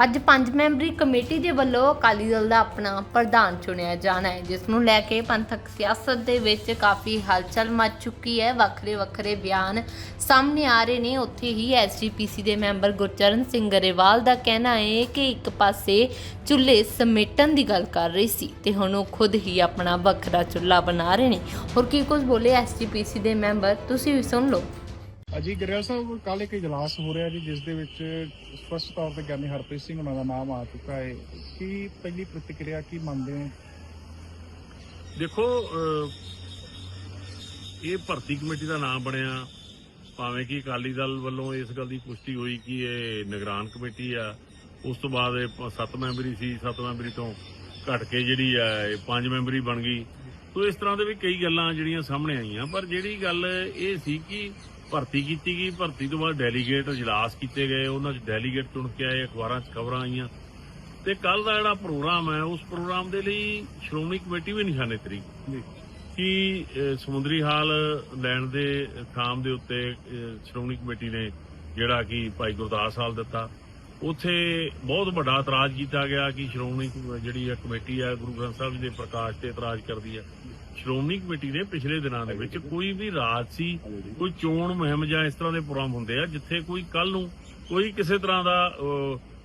ਅੱਜ ਪੰਜ memory committee ਦੇ ਵੱਲੋਂ ਅਕਾਲੀ ਦਲ ਦਾ ਆਪਣਾ ਪ੍ਰਧਾਨ ਚੁਣਿਆ ਜਾਣਾ ਹੈ, ਜਿਸ ਨੂੰ ਲੈ ਕੇ ਪੰਥਕ ਸਿਆਸਤ ਦੇ ਵਿੱਚ ਕਾਫੀ ਹਲਚਲ ਮਚ ਚੁੱਕੀ ਹੈ। ਵੱਖਰੇ ਵੱਖਰੇ ਬਿਆਨ ਸਾਹਮਣੇ ਆ ਰਹੇ ਨੇ। ਉੱਥੇ ਹੀ ਐਸਜੀਪੀਸੀ ਦੇ ਮੈਂਬਰ ਗੁਰਚਰਨ ਸਿੰਘ ਗਰੇਵਾਲ ਦਾ ਕਹਿਣਾ ਹੈ ਕਿ ਇੱਕ ਪਾਸੇ ਚੁੱਲ੍ਹੇ ਸਮੇਟਣ ਦੀ ਗੱਲ ਕਰ ਰਹੀ ਸੀ ਤੇ ਹੁਣ ਉਹ ਖੁਦ ਹੀ ਆਪਣਾ ਵੱਖਰਾ ਚੁੱਲ੍ਹਾ ਬਣਾ ਰਹੇ ਨੇ। ਹੋਰ ਕੀ ਕੁਝ ਬੋਲੇ ਐਸਜੀਪੀਸੀ ਦੇ ਮੈਂਬਰ? ਤੁਸੀਂ ਵੀ ਸੁਣ ਲਓ। ਅਜੀ ਗਰੇਵਾਲ ਸਾਹਿਬ ਕੱਲ ਇੱਕ ਇਜਲਾਸ ਹੋ ਰਿਹਾ ਜੀ, ਜਿਸ ਦੇ ਵਿੱਚ ਸਪਸ਼ਟ ਤੌਰ ਤੇ ਗਿਆਨੀ ਹਰਪ੍ਰੀਤ ਸਿੰਘ ਉਹਨਾਂ ਦਾ ਨਾਮ ਆ ਚੁੱਕਾ ਹੈ। ਕੀ ਪਹਿਲੀ ਪ੍ਰਤੀਕਿਰਿਆ ਕੀ ਮੰਨਦੇ ਹੋ? ਦੇਖੋ ਇਹ ਭਰਤੀ ਕਮੇਟੀ ਦਾ ਨਾਮ ਬਣਿਆ। ਭਾਵੇਂ ਕਿ ਅਕਾਲੀ ਦਲ ਵੱਲੋਂ ਇਸ ਗੱਲ ਦੀ ਪੁਸ਼ਟੀ ਹੋਈ ਕਿ ਇਹ ਨਿਗਰਾਨ ਕਮੇਟੀ ਆ, ਉਸ ਤੋਂ ਬਾਅਦ ਇਹ ਪ- ਸੱਤ ਮੈਂਬਰੀ ਸੀ, ਸੱਤ ਮੈਂਬਰੀ ਤੋਂ ਘਟ ਕੇ ਜਿਹੜੀ ਆ, ਇਹ ਪੰਜ ਮੈਂਬਰੀ ਬਣ ਗਈ। ਸੋ ਇਸ ਤਰ੍ਹਾਂ ਦੇ ਵੀ ਕਈ ਗੱਲਾਂ ਜਿਹੜੀਆਂ ਸਾਹਮਣੇ ਆਈਆਂ, ਪਰ ਜਿਹੜੀ ਗੱਲ ਇਹ ਸੀ ਕਿ ਭਰਤੀ ਕੀਤੀ ਗਈ। ਭਰਤੀ ਤੋਂ ਬਾਅਦ ਡੈਲੀਗੇਟ ਇਜਲਾਸ ਕੀਤੇ ਗਏ। ਉਹਨਾਂ 'ਚ ਡੈਲੀਗੇਟ ਚੁਣ ਕੇ ਆਏ ਅਖਬਾਰਾਂ 'ਚ ਖਬਰਾਂ ਆਈਆਂ। ਤੇ ਕੱਲ ਦਾ ਜਿਹੜਾ ਪ੍ਰੋਗਰਾਮ ਹੈ ਉਸ ਪ੍ਰੋਗਰਾਮ ਦੇ ਲਈ ਸ਼੍ਰੋਮਣੀ ਕਮੇਟੀ ਵੀ ਨਿਸ਼ਾਨੇ ਤਰੀ ਕਿ ਸਮੁੰਦਰੀ ਹਾਲ ਲੈਣ ਦੇ ਥਾਮ ਦੇ ਉੱਤੇ ਸ਼੍ਰੋਮਣੀ ਕਮੇਟੀ ਨੇ ਜਿਹੜਾ ਕਿ ਭਾਈ ਗੁਰਦਾਸ ਹਾਲ ਦਿੱਤਾ। ਉੱਥੇ ਬਹੁਤ ਵੱਡਾ ਇਤਰਾਜ਼ ਕੀਤਾ ਗਿਆ ਕਿ ਸ਼੍ਰੋਮਣੀ ਜਿਹੜੀ ਇਹ ਕਮੇਟੀ ਹੈ ਗੁਰੂ ਗ੍ਰੰਥ ਸਾਹਿਬ ਜੀ ਦੇ ਪ੍ਰਕਾਸ਼ ਤੇ ਇਤਰਾਜ਼ ਕਰਦੀ ਹੈ ਸ਼੍ਰੋਮਣੀ ਕਮੇਟੀ ਨੇ ਪਿਛਲੇ ਦਿਨਾਂ ਦੇ ਵਿੱਚ ਕੋਈ ਵੀ ਰਾਜਸੀ ਕੋਈ ਚੋਣ ਮੁਹਿੰਮ ਜਾਂ ਇਸ ਤਰ੍ਹਾਂ ਦੇ ਪ੍ਰੋਗਰਾਮ ਹੁੰਦੇ ਆ, ਜਿੱਥੇ ਕੋਈ ਕੱਲ ਨੂੰ ਕੋਈ ਕਿਸੇ ਤਰ੍ਹਾਂ ਦਾ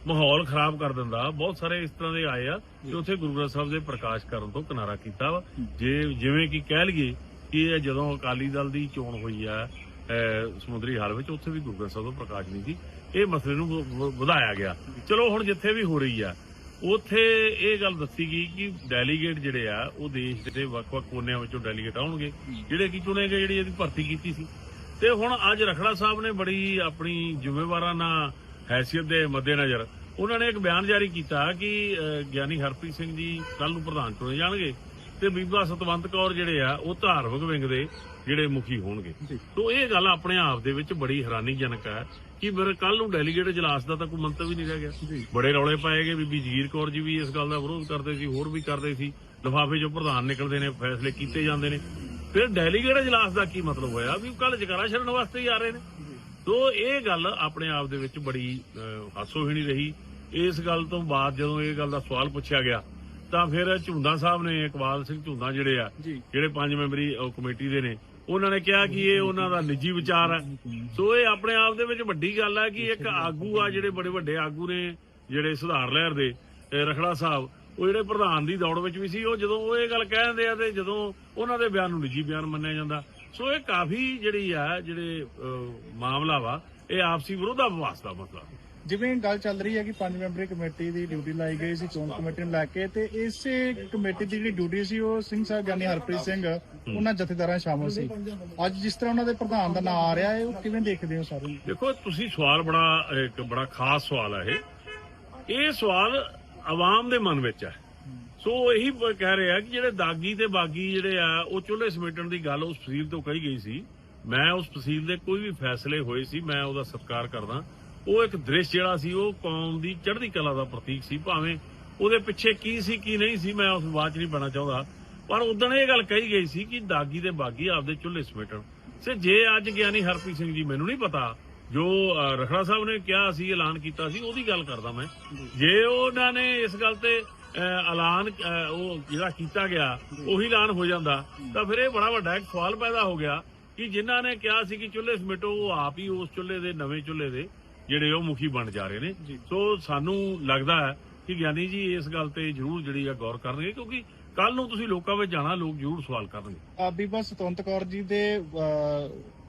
ਮਾਹੌਲ ਖਰਾਬ ਕਰ ਦਿੰਦਾ, ਬਹੁਤ ਸਾਰੇ ਇਸ ਤਰ੍ਹਾਂ ਦੇ ਆਏ ਆ ਕਿ ਉੱਥੇ ਗੁਰੂ ਗ੍ਰੰਥ ਸਾਹਿਬ ਦੇ ਪ੍ਰਕਾਸ਼ ਕਰਨ ਤੋਂ ਕਿਨਾਰਾ ਕੀਤਾ ਵਾ। ਜੇ ਜਿਵੇਂ ਕਿ ਕਹਿ ਲਈਏ ਕਿ ਇਹ ਜਦੋਂ ਅਕਾਲੀ ਦਲ ਦੀ ਚੋਣ ਹੋਈ ਆ ਸਮੁੰਦਰੀ ਹਾਲ ਵਿੱਚ, ਉੱਥੇ ਵੀ ਗੁਰੂ ਗ੍ਰੰਥ ਸਾਹਿਬ ਦਾ ਪ੍ਰਕਾਸ਼ ਨਹੀਂ ਸੀ। ਇਹ ਮਸਲੇ ਨੂੰ ਵਧਾਇਆ ਗਿਆ। ਚਲੋ ਹੁਣ ਜਿੱਥੇ ਵੀ ਹੋ ਰਹੀ ਆ ਉਥੇ ਇਹ ਗੱਲ ਦੱਸੀ ਗਈ ਕਿ ਡੈਲੀਗੇਟ ਜਿਹੜੇ ਆ, ਉਹ ਦੇਸ਼ ਦੇ ਵੱਖ-ਵੱਖ ਕੋਨਿਆਂ ਵਿੱਚੋਂ ਡੈਲੀਗੇਟ ਆਉਣਗੇ। ਜਿਹੜੇ ਕਿ ਚੁਣੇ ਗਏ, ਜਿਹੜੀ ਇਹਦੀ ਭਰਤੀ ਕੀਤੀ ਸੀ। ਤੇ ਹੁਣ ਅੱਜ ਰਖੜਾ ਸਾਹਿਬ ਨੇ ਬੜੀ ਆਪਣੀ ਜ਼ਿੰਮੇਵਾਰਾਨਾ ਹੈਸੀਅਤ ਦੇ ਮੱਦੇਨਜ਼ਰ ਉਹਨਾਂ ਨੇ ਇੱਕ ਬਿਆਨ ਜਾਰੀ ਕੀਤਾ ਕਿ ਗਿਆਨੀ ਹਰਪ੍ਰੀਤ ਸਿੰਘ ਜੀ ਕੱਲ ਨੂੰ ਪ੍ਰਧਾਨ ਚੁਣੇ ਜਾਣਗੇ। ਤੇ ਬੀਬਾ ਸਤਵੰਤ ਕੌਰ ਜਿਹੜੇ ਆ, ਉਹ ਧਾਰਮਿਕ ਵਿੰਗ ਦੇ ਜਿਹੜੇ ਮੁਖੀ ਹੋਣਗੇ। ਜੀ। ਤੋਂ ਇਹ ਗੱਲ ਆਪਣੇ ਆਪ ਦੇ ਵਿੱਚ ਬੜੀ ਹੈਰਾਨੀਜਨਕ ਹੈ ਕਿ ਮੇਰੇ ਕੱਲ ਨੂੰ ਡੈਲੀਗੇਟ ਇਜਲਾਸ ਦਾ ਤਾਂ ਕੋਈ ਮੰਤਵ ਹੀ ਨਹੀਂ ਰਹਿ ਗਿਆ। ਜੀ। ਬੜੇ ਰੌਲੇ ਪਾਏ ਗਏ। ਬੀਬੀ ਜਗੀਰ ਕੌਰ ਜੀ ਵੀ ਇਸ ਗੱਲ ਦਾ ਵਿਰੋਧ ਕਰਦੇ ਸੀ ਹੋਰ ਵੀ ਕਰਦੇ ਸੀ। ਲਿਫਾਫੇ ਚੋਂ ਪ੍ਰਧਾਨ ਨਿਕਲਦੇ ਨੇ ਫੈਸਲੇ ਕੀਤੇ ਜਾਂਦੇ ਨੇ। ਫਿਰ ਡੈਲੀਗੇਟ ਇਜਲਾਸ ਦਾ ਕੀ ਮਤਲਬ ਹੋਇਆ? ਵੀ ਕੱਲ ਜਗਾਰਾ ਛੱਡਣ ਵਾਸਤੇ ਹੀ ਆ ਰਹੇ ਨੇ। ਸੋ ਇਹ ਗੱਲ ਆਪਣੇ ਆਪ ਦੇ ਵਿੱਚ ਬੜੀ ਹਾਸੋਹੀਣੀ ਰਹੀ। ਇਸ ਗੱਲ ਤੋਂ ਬਾਅਦ ਜਦੋਂ ਇਹ ਗੱਲ ਦਾ ਸਵਾਲ ਪੁੱਛਿਆ ਗਿਆ ਤਾਂ ਫਿਰ ਝੁੰਦਾ ਸਾਹਿਬ ਨੇ ਇਕਬਾਲ ਸਿੰਘ ਝੁੰਦਾ ਜਿਹੜੇ ਆ ਜੀ। ਜਿਹੜੇ ਪੰਜ ਮੈਂਬਰੀ ਕਮੇਟੀ ਦੇ ਨੇ ਉਹਨਾਂ ਨੇ ਕਿਹਾ ਕਿ ਇਹ ਉਹਨਾਂ ਦਾ ਨਿੱਜੀ ਵਿਚਾਰ ਹੈ। ਸੋ ਇਹ ਆਪਣੇ ਆਪ ਦੇ ਵਿੱਚ ਵੱਡੀ ਗੱਲ ਹੈ ਕਿ ਇੱਕ ਆਗੂ ਆ ਜਿਹੜੇ ਬੜੇ ਵੱਡੇ ਆਗੂ ਨੇ, ਜਿਹੜੇ ਸੁਧਾਰ ਲਹਿਰ ਦੇ, ਇਹ ਰਖੜਾ ਸਾਹਿਬ, ਉਹ ਜਿਹੜੇ ਪ੍ਰਧਾਨ ਦੀ ਦੌੜ ਵਿੱਚ ਵੀ ਸੀ, ਉਹ ਜਦੋਂ ਉਹ ਇਹ ਗੱਲ ਕਹਿ ਦਿੰਦੇ ਆ ਤੇ ਜਦੋਂ ਉਹਨਾਂ ਦੇ ਬਿਆਨ ਨੂੰ ਨਿੱਜੀ ਬਿਆਨ ਮੰਨਿਆ ਜਾਂਦਾ। ਸੋ ਇਹ ਕਾਫੀ ਜਿਹੜੀ ਆ, ਜਿਹੜੇ ਮਾਮਲਾ ਵਾ, ਇਹ ਆਪਸੀ ਵਿਰੋਧਾਭਾਸ ਦਾ ਮਸਲਾ। ਜਿਵੇਂ ਗੱਲ ਚੱਲ ਰਹੀ ਹੈ ਕਿ ਪੰਜ ਮੈਂਬਰੀ ਕਮੇਟੀ ਦੀ ਡਿਊਟੀ ਲਾਈ ਗਈ ਸੀ, ਚੋਣ ਕਮੇਟੀ ਨੂੰ ਲੈ ਕੇ, ਤੇ ਇਸੇ ਕਮੇਟੀ ਦੀ ਜਿਹੜੀ ਡਿਊਟੀ ਸੀ, ਉਹ ਸਿੰਘ ਸਾਹਿਬ ਗਿਆਨੀ ਹਰਪ੍ਰੀਤ ਸਿੰਘ, ਉਹਨਾਂ ਜਥੇਦਾਰਾਂ ਸ਼ਾਮਲ ਸੀ। ਅੱਜ ਜਿਸ ਤਰ੍ਹਾਂ ਉਹਨਾਂ ਦੇ ਪ੍ਰਧਾਨ ਦਾ ਨਾਮ ਆ ਰਿਹਾ ਹੈ, ਉਹ ਕਿਵੇਂ ਦੇਖਦੇ ਹੋ ਸਾਰੇ? ਦੇਖੋ, ਤੁਸੀਂ ਸਵਾਲ ਬੜਾ, ਇੱਕ ਬੜਾ ਖਾਸ ਸਵਾਲ ਹੈ ਇਹ। ਇਹ ਸਵਾਲ ਆਵਾਮ ਦੇ ਮਨ ਵਿੱਚ ਹੈ। ਸੋ ਇਹੀ ਕਹਿ ਰਿਹਾ ਕਿ ਜਿਹੜੇ ਦਾਗੀ ਤੇ ਬਾਗੀ ਜਿਹੜੇ ਆ, ਉਹ ਚੁੱਲ੍ਹੇ ਸਮੇਟਣ ਦੀ ਗੱਲ ਉਸ ਤਹਿਸੀਲ ਤੋਂ ਕਹੀ ਗਈ ਸੀ। ਮੈਂ ਉਸ ਤਹਿਸੀਲ ਦੇ ਕੋਈ ਵੀ ਫੈਸਲੇ ਹੋਏ ਸੀ, ਮੈਂ ਉਹਦਾ ਸਤਿਕਾਰ ਕਰਦਾ। ਉਹ ਇੱਕ ਦ੍ਰਿਸ਼ ਜਿਹੜਾ ਸੀ, ਉਹ ਕੌਮ ਦੀ ਚੜ੍ਹਦੀ ਕਲਾ ਦਾ ਪ੍ਰਤੀਕ ਸੀ, ਭਾਵੇਂ ਉਹਦੇ ਪਿੱਛੇ ਕੀ ਸੀ, ਕੀ ਨਹੀਂ ਸੀ, ਮੈਂ ਉਸ ਬਾਤ ਨਹੀਂ ਪੈਣਾ ਚਾਹੁੰਦਾ। ਪਰ ਉਦੋਂ ਇਹ ਗੱਲ ਕਹੀ ਗਈ ਸੀ ਕਿ ਦਾਗੀ ਤੇ ਬਾਗੀ ਆਪਦੇ ਚੁੱਲ੍ਹੇ ਸਮੇਟਣ। ਸੇ ਜੇ ਅੱਜ ਗਿਆਨੀ ਹਰਪ੍ਰੀਤ ਸਿੰਘ ਜੀ ਮੈਨੂੰ ਨਹੀਂ ਪਤਾ, ਜੋ ਰਖੜਾ ਸਾਹਿਬ ਨੇ ਕਿਹਾ ਸੀ, ਐਲਾਨ ਕੀਤਾ ਸੀ, ਉਹਦੀ ਗੱਲ ਕਰਦਾ ਮੈਂ। ਜੇ ਉਹਨਾਂ ਨੇ ਇਸ ਗੱਲ ਤੇ ਐਲਾਨ ਉਹ ਜਿਹੜਾ ਕੀਤਾ ਗਿਆ, ਉਹੀ ਐਲਾਨ ਹੋ ਜਾਂਦਾ, ਤਾਂ ਫਿਰ ਇਹ ਬੜਾ ਵੱਡਾ ਇੱਕ ਸਵਾਲ ਪੈਦਾ ਹੋ ਗਿਆ ਕਿ ਜਿਨ੍ਹਾਂ ਨੇ ਕਿਹਾ ਸੀ ਕਿ ਚੁੱਲ੍ਹੇ ਸਮੇਟੋ, ਉਹ ਆਪ ਹੀ ਉਸ ਚੁੱਲ੍ਹੇ ਦੇ, ਨਵੇਂ ਚੁੱਲ੍ਹੇ ਦੇ। ਜਿਹੜੇ ਉਹ ਮੁਖੀ ਬਣ ਜਾ ਰਹੇ ਨੇ। ਸੋ ਸਾਨੂੰ ਲੱਗਦਾ ਹੈ ਕਿ ਗਿਆਨੀ ਜੀ ਇਸ ਗੱਲ ਤੇ ਜ਼ਰੂਰ ਜਿਹੜੀ ਆ ਗੌਰ ਕਰਨਗੇ ਕਿਉਂਕਿ ਕੱਲ ਨੂੰ ਤੁਸੀਂ ਲੋਕਾਂ ਵਿੱਚ ਜਾਣਾ ਲੋਕ ਜ਼ਰੂਰ ਸਵਾਲ ਕਰਨਗੇ। ਆ ਬੀਬਾ ਸਤਵੰਤ ਕੌਰ ਜੀ ਦੇ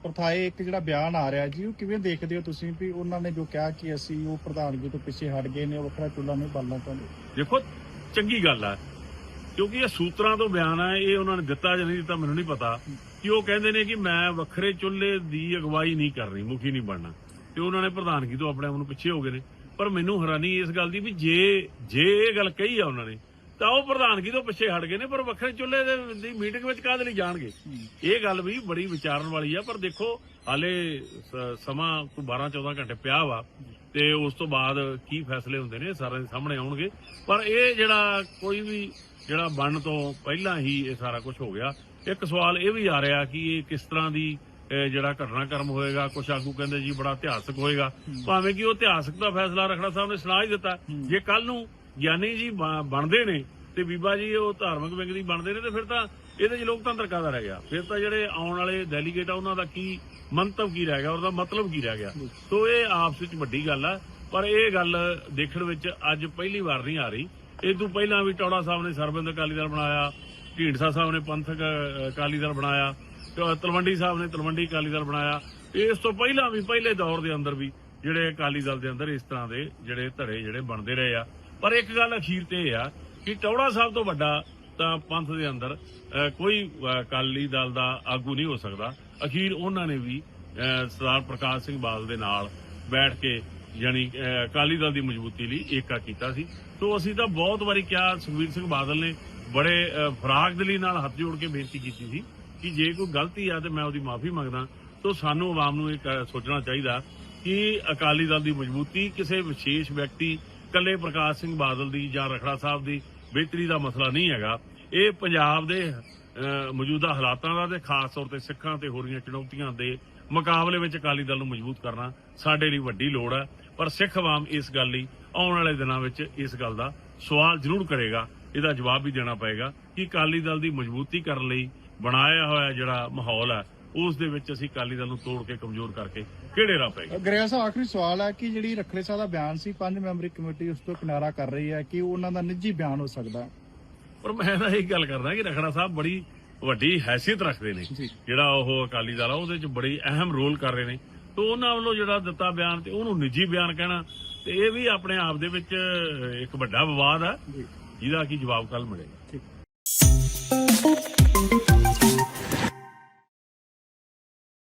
ਪ੍ਰਥਾਏ ਇੱਕ ਜਿਹੜਾ ਬਿਆਨ ਆ ਰਿਹਾ ਜੀ ਉਹ ਕਿਵੇਂ ਦੇਖਦੇ ਹੋ ਤੁਸੀਂ ਵੀ ਉਹਨਾਂ ਨੇ ਜੋ ਕਿਹਾ ਕਿ ਅਸੀਂ ਉਹ ਪ੍ਰਧਾਨਗੀ ਤੋਂ ਪਿੱਛੇ ਹਟ ਗਏ ਨੇ ਵੱਖਰਾ ਚੁੱਲ੍ਹਾ ਨਹੀਂ ਬਾਲਣਾ ਚਾਹੁੰਦੇ? ਦੇਖੋ ਚੰਗੀ ਗੱਲ ਹੈ ਕਿਉਂਕਿ ਇਹ ਸੂਤਰਾਂ ਤੋਂ ਬਿਆਨ ਹੈ ਇਹ ਉਹਨਾਂ ਨੇ ਦਿੱਤਾ ਜਾਂ ਨਹੀਂ ਦਿੱਤਾ ਮੈਨੂੰ ਨਹੀਂ ਪਤਾ। ਕਿ ਉਹ ਕਹਿੰਦੇ ਨੇ ਕਿ ਮੈਂ ਵੱਖਰੇ ਚੁੱਲ੍ਹੇ ਦੀ ਅਗਵਾਈ ਨਹੀਂ ਕਰਨੀ ਮੁਖੀ ਨਹੀਂ ਬਣਨਾ। ਤੇ ਉਹਨਾਂ ਨੇ ਪ੍ਰਧਾਨਗੀ ਤੋਂ ਆਪਣੇ ਆਪ ਨੂੰ ਪਿੱਛੇ ਹੋ ਗਏ ਨੇ। ਪਰ ਮੈਨੂੰ ਹੈਰਾਨੀ ਇਸ ਗੱਲ ਦੀ ਵੀ ਜੇ ਜੇ ਇਹ ਗੱਲ ਕਹੀ ਆ ਉਹਨਾਂ ਨੇ, ਤਾਂ ਉਹ ਪ੍ਰਧਾਨਗੀ ਤੋਂ ਪਿੱਛੇ ਹਟ ਗਏ ਨੇ, ਪਰ ਵੱਖਰੇ ਚੁੱਲ੍ਹੇ ਦੀ ਮੀਟਿੰਗ ਵਿੱਚ ਕਾਹਦੇ ਲਈ ਜਾਣਗੇ? ਇਹ ਗੱਲ ਵੀ ਬੜੀ ਵਿਚਾਰਨ ਵਾਲੀ ਆ, ਪਰ ਦੇਖੋ, ਹਾਲੇ ਸਮਾਂ ਕੋਈ 12 14 ਘੰਟੇ ਪਿਆ ਵਾ, ਤੇ ਉਸ ਤੋਂ ਬਾਅਦ ਕੀ ਫੈਸਲੇ ਹੁੰਦੇ ਨੇ ਸਾਰਿਆਂ ਦੇ ਸਾਹਮਣੇ ਆਉਣਗੇ। ਪਰ ਇਹ ਜਿਹੜਾ ਕੋਈ ਵੀ, ਜਿਹੜਾ ਬਣਨ ਤੋਂ ਪਹਿਲਾਂ ਹੀ ਇਹ ਸਾਰਾ ਕੁਝ ਹੋ ਗਿਆ। ਇੱਕ ਸਵਾਲ ਇਹ ਵੀ ਆ ਰਿਹਾ ਕਿ ਇਹ ਕਿਸ ਤਰ੍ਹਾਂ ਦੀ ਜਿਹੜਾ ਘਟਨਾਕ੍ਰਮ ਹੋਏਗਾ ਕੁਝ ਆਗੂ ਕਹਿੰਦੇ ਜੀ ਬੜਾ ਇਤਿਹਾਸਕ ਹੋਏਗਾ। ਭਾਵੇਂ ਕਿ ਉਹ ਇਤਿਹਾਸਕ ਦਾ ਫੈਸਲਾ ਰਖੜਾ ਸਾਹਿਬ ਨੇ ਸੁਣਾ ਹੀ ਦਿੱਤਾ। ਜੇ ਕੱਲ ਨੂੰ ਗਿਆਨੀ ਜੀ ਬਣਦੇ ਨੇ ਤੇ ਬੀਬਾ ਜੀ ਉਹ ਧਾਰਮਿਕ ਵਿੰਗ ਬਣਦੇ ਨੇ, ਤੇ ਫਿਰ ਤਾਂ ਇਹਦੇ 'ਚ ਲੋਕਤੰਤਰ ਕਾਹਦਾ ਰਹਿ ਗਿਆ? ਫਿਰ ਤਾਂ ਜਿਹੜੇ ਆਉਣ ਵਾਲੇ ਡੈਲੀਗੇਟ ਆ, ਉਹਨਾਂ ਦਾ ਕੀ ਮੰਤਵ ਕੀ ਰਹਿ ਗਿਆ? ਉਹਦਾ ਮਤਲਬ ਕੀ ਰਹਿ ਗਿਆ? ਸੋ ਇਹ ਆਪਸ ਵਿੱਚ ਵੱਡੀ ਗੱਲ ਆ। ਪਰ ਇਹ ਗੱਲ ਦੇਖਣ ਵਿੱਚ ਅੱਜ ਪਹਿਲੀ ਵਾਰ ਨਹੀਂ ਆ ਰਹੀ। ਇਹ ਤੋਂ ਪਹਿਲਾਂ ਵੀ ਟੌੜਾ ਸਾਹਿਬ ਨੇ ਸਰਬੰਦ ਅਕਾਲੀ ਦਲ ਬਣਾਇਆ, ਢੀਂਡਸਾ ਸਾਹਿਬ ਨੇ ਪੰਥਕ ਅਕਾਲੀ ਦਲ ਬਣਾਇਆ। ਤਲਵੰਡੀ ਸਾਹਿਬ ਨੇ ਤਲਵੰਡੀ ਅਕਾਲੀ ਦਲ ਬਣਾਇਆ। ਇਸ ਤੋਂ ਪਹਿਲਾਂ ਵੀ ਪਹਿਲੇ ਦੌਰ ਦੇ ਅੰਦਰ ਵੀ ਜਿਹੜੇ ਅਕਾਲੀ ਦਲ ਦੇ ਅੰਦਰ ਇਸ ਤਰ੍ਹਾਂ ਦੇ ਜਿਹੜੇ ਧੜੇ ਜਿਹੜੇ ਬਣਦੇ ਰਹੇ ਆ। ਪਰ ਇੱਕ ਗੱਲ ਅਖੀਰ ਤੇ ਇਹ ਆ ਕਿ ਟੌੜਾ ਸਾਹਿਬ ਤੋਂ ਵੱਡਾ ਤਾਂ ਪੰਥ ਦੇ ਅੰਦਰ ਕੋਈ ਅਕਾਲੀ ਦਲ ਦਾ ਆਗੂ ਨਹੀਂ ਹੋ ਸਕਦਾ। ਅਖੀਰ ਉਹਨਾਂ ਨੇ ਵੀ ਸਰਦਾਰ ਪ੍ਰਕਾਸ਼ ਸਿੰਘ ਬਾਦਲ ਦੇ ਨਾਲ ਬੈਠ ਕੇ ਯਾਨੀ ਅਕਾਲੀ ਦਲ ਦੀ ਮਜ਼ਬੂਤੀ ਲਈ ਏਕਾ ਕੀਤਾ ਸੀ। ਸੋ ਅਸੀਂ ਤਾਂ ਬਹੁਤ ਵਾਰੀ ਕਿਹਾ ਸੁਖਬੀਰ ਸਿੰਘ ਬਾਦਲ ਨੇ ਬੜੇ ਅ, ਫਰਾਗਦਲੀ ਨਾਲ ਹੱਥ ਜੋੜ ਕੇ ਬੇਨਤੀ ਕੀਤੀ ਸੀ। ਕਿ ਜੇ ਕੋਈ ਗਲਤੀ ਆ ਤੇ ਮੈਂ ਉਹਦੀ ਮਾਫੀ ਮੰਗਦਾ। ਸੋ ਸਾਨੂੰ ਆਵਾਮ ਨੂੰ ਇਹ ਸੋਚਣਾ ਚਾਹੀਦਾ ਕਿ ਅਕਾਲੀ ਦਲ ਦੀ ਮਜ਼ਬੂਤੀ ਕਿਸੇ ਵਿਸ਼ੇਸ਼ ਵਿਅਕਤੀ, ਕੱਲੇ ਪ੍ਰਕਾਸ਼ ਸਿੰਘ ਬਾਦਲ ਦੀ ਜਾਂ ਰਖੜਾ ਸਾਹਿਬ ਦੀ ਬਿਹਤਰੀ ਦਾ ਮਸਲਾ ਨਹੀਂ ਹੈਗਾ। ਇਹ ਪੰਜਾਬ ਦੇ ਮੌਜੂਦਾ ਹਾਲਾਤਾਂ ਦਾ ਤੇ ਖਾਸ ਤੌਰ ਤੇ ਸਿੱਖਾਂ ਤੇ ਹੋ ਰਹੀਆਂ ਚੁਣੌਤੀਆਂ ਦੇ ਮੁਕਾਬਲੇ ਵਿੱਚ ਅਕਾਲੀ ਦਲ ਨੂੰ ਮਜ਼ਬੂਤ ਕਰਨਾ ਸਾਡੇ ਲਈ ਵੱਡੀ ਲੋੜ ਹੈ। ਪਰ ਸਿੱਖ ਆਵਾਮ ਇਸ ਗੱਲ ਲਈ ਆਉਣ ਵਾਲੇ ਦਿਨਾਂ ਵਿੱਚ ਇਸ ਗੱਲ ਦਾ ਸਵਾਲ ਜ਼ਰੂਰ ਕਰੇਗਾ। ਇਹਦਾ ਜਵਾਬ ਵੀ ਦੇਣਾ ਪਏਗਾ ਕਿ ਅਕਾਲੀ ਦਲ ਦੀ ਮਜ਼ਬੂਤੀ ਕਰਨ ਲਈ ਬਣਾਇਆ ਹੋਇਆ ਜਿਹੜਾ ਮਾਹੌਲ ਹੈ ਉਸ ਦੇ ਵਿੱਚ ਅਸੀਂ ਅਕਾਲੀ ਦਲ ਨੂੰ ਤੋੜ ਕੇ ਕਮਜ਼ੋਰ ਕਰਕੇ ਕਿਹੜੇ ਰਾਹ ਪਏਗਾ ਗਰੇਵਾਲ ਸਾਹਿਬ ਆਖਰੀ ਸਵਾਲ ਹੈ ਕਿ ਜਿਹੜੀ ਰਖੜੇ ਸਾਹਿਬ ਦਾ ਬਿਆਨ ਸੀ ਪੰਜ ਮੈਂਬਰੀ ਕਮੇਟੀ ਉਸ ਤੋਂ ਕਿਨਾਰਾ ਕਰ ਰਹੀ ਹੈ ਕਿ ਉਹਨਾਂ ਦਾ ਨਿੱਜੀ ਬਿਆਨ ਹੋ ਸਕਦਾ ਪਰ ਮੈਂ ਤਾਂ ਇਹ ਗੱਲ ਕਰਦਾ ਕਿ ਰਖੜਾ ਸਾਹਿਬ ਬੜੀ ਵੱਡੀ ਹੈਸੀਅਤ ਰੱਖਦੇ ਨੇ। ਜਿਹੜਾ ਉਹ ਅਕਾਲੀ ਦਲ ਆ ਉਹਦੇ ਚ ਬੜੀ ਅਹਿਮ ਰੋਲ ਕਰ ਰਹੇ ਨੇ। ਤੇ ਉਹਨਾਂ ਵੱਲੋਂ ਜਿਹੜਾ ਦਿੱਤਾ ਬਿਆਨ ਤੇ ਉਹਨੂੰ ਨਿੱਜੀ ਬਿਆਨ ਕਹਿਣਾ ਤੇ ਇਹ ਵੀ ਆਪਣੇ ਆਪ ਦੇ ਵਿੱਚ ਇੱਕ ਵੱਡਾ ਵਿਵਾਦ ਆ ਜਿਹਦਾ ਕੀ ਜਵਾਬ ਕੱਲ ਮਿਲੇਗਾ।